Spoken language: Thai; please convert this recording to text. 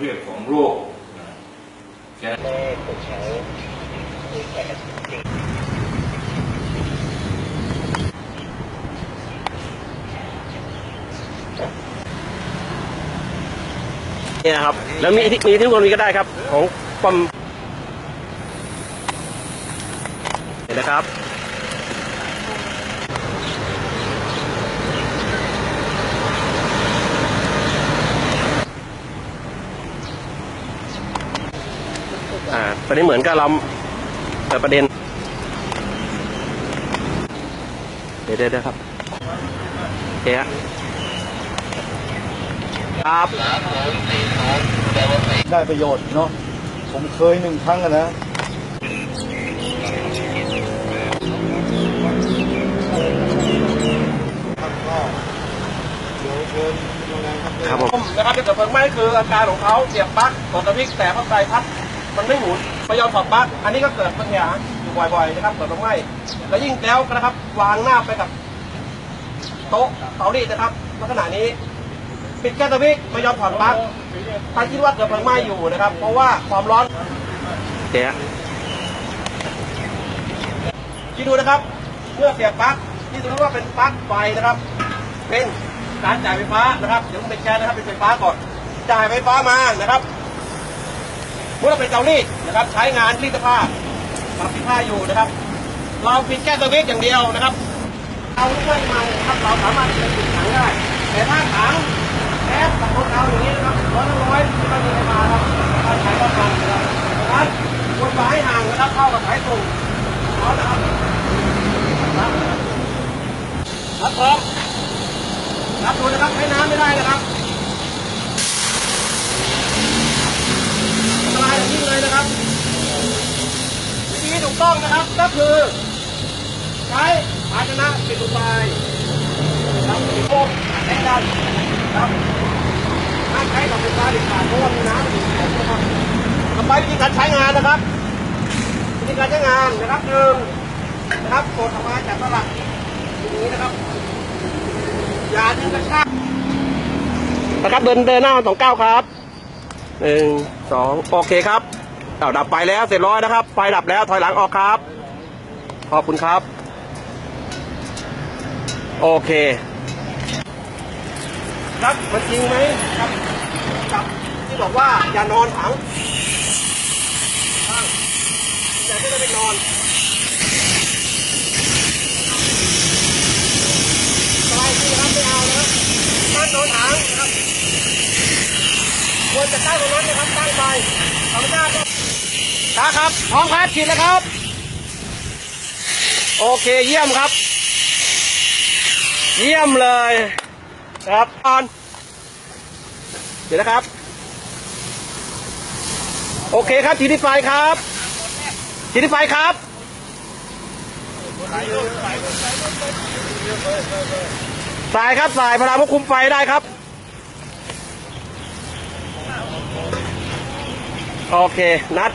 เครียดของโรคแก้เนี่ยครับ แล้วมีมีที่คนมีก็ได้ครับ ของปั๊มเห็นนะครับ ตอนนี้เหมือนกับเราเปิดประเด็น เดี๋ยวเดี๋ยวเดี๋ยวครับโอเคฮะครับ ได้ประโยชน์เนาะผมเคยหนึ่งครั้งอะนะครับผมนะครับที่เกิดเพลิงไหม้คืออาการของเขาเสียบปลั๊กกดกระพริกแต่พัดไฟพัด มันไม่หมุนไม่ยอมถอดปลั๊กอันนี้ก็เกิดปัญหาอยู่บ่อยๆนะครับเกิดเพลิงไหม้แล้วยิ่งแล้วนะครับ วางหน้าไปกับโต๊ะเตารีดนะครับลักษณะนี้ ปิดแก๊สกระพริกไม่ยอมถอดปลั๊กใครคิดว่าเกิดเพลิงไหม้อยู่นะครับ เพราะว่าความร้อนเดี๋ยวคิดดูนะครับ เมื่อเสียบปลั๊กที่รู้ว่าเป็นปลั๊กไฟนะครับ เป็นการจ่ายไฟฟ้านะครับเดี๋ยวเป็นแก๊สนะครับเป็นไฟฟ้าก่อน จ่ายไฟฟ้ามานะครับ เมื่อเราเป็นเตารีดนะครับ ใช้งานรีดผ้าปรับผ้าอยู่นะครับ เราปิดแก๊สวิตช์อย่างเดียวนะครับเอาไม่มานครับเราสามารถจะปิดถังได้ แต่ถ้าถังแก๊สกับคนเอาอย่างนี้นะครับร้อยละร้อยที่มันมีไฟมาครับการใช้ก็ทันนะครับดังนั้นควรวางให้ห่างนะครับเข้ากับสายส่งเอานะครับรับพร้อมรับดูนะครับใช้น้ำไม่ได้นะครับ อย่างยิ่งเลยนะครับวิธีที่ถูกต้องนะครับก็คือใช้ภาชนะปิดลงไปครับปิดโค้งแรงดันครับห้ามใช้กับไฟฟ้าเด็ดขาดเพราะว่ามีน้ำอยู่นะครับต่อไปวิธีการใช้งานนะครับวิธีการใช้งานนะครับหนึ่งนะครับกดออกมาจากตลับอย่างนี้นะครับอย่าดึงกระชากนะครับเดินเดินหน้ามาสองเก้าครับ หนึ่งสองโอเคครับเอาดับไฟแล้วเสร็จร้อยนะครับ ไฟดับแล้วถอยหลังออกครับ ขอบคุณครับ โอเคครับมันจริงไหมครับกับที่บอกว่าอย่านอนถังข้างแต่ไม่ได้ไปนอนสบายดีครับไม่เอานะครับตั้งนอนถังนะครับ ควจะตั้งตรงนั้นนะครับตั้งไปธรรมชาติก็ตาครับพร้อมครับฉีดแล้วครับ โอเคเยี่ยมครับ เยี่ยมเลยครับออนเดี๋ยวนะครับ โอเคครับทีที่ไฟครับทีที่ไฟครับสายครับสายพลังควบคุมไฟได้ครับ โอเค นัด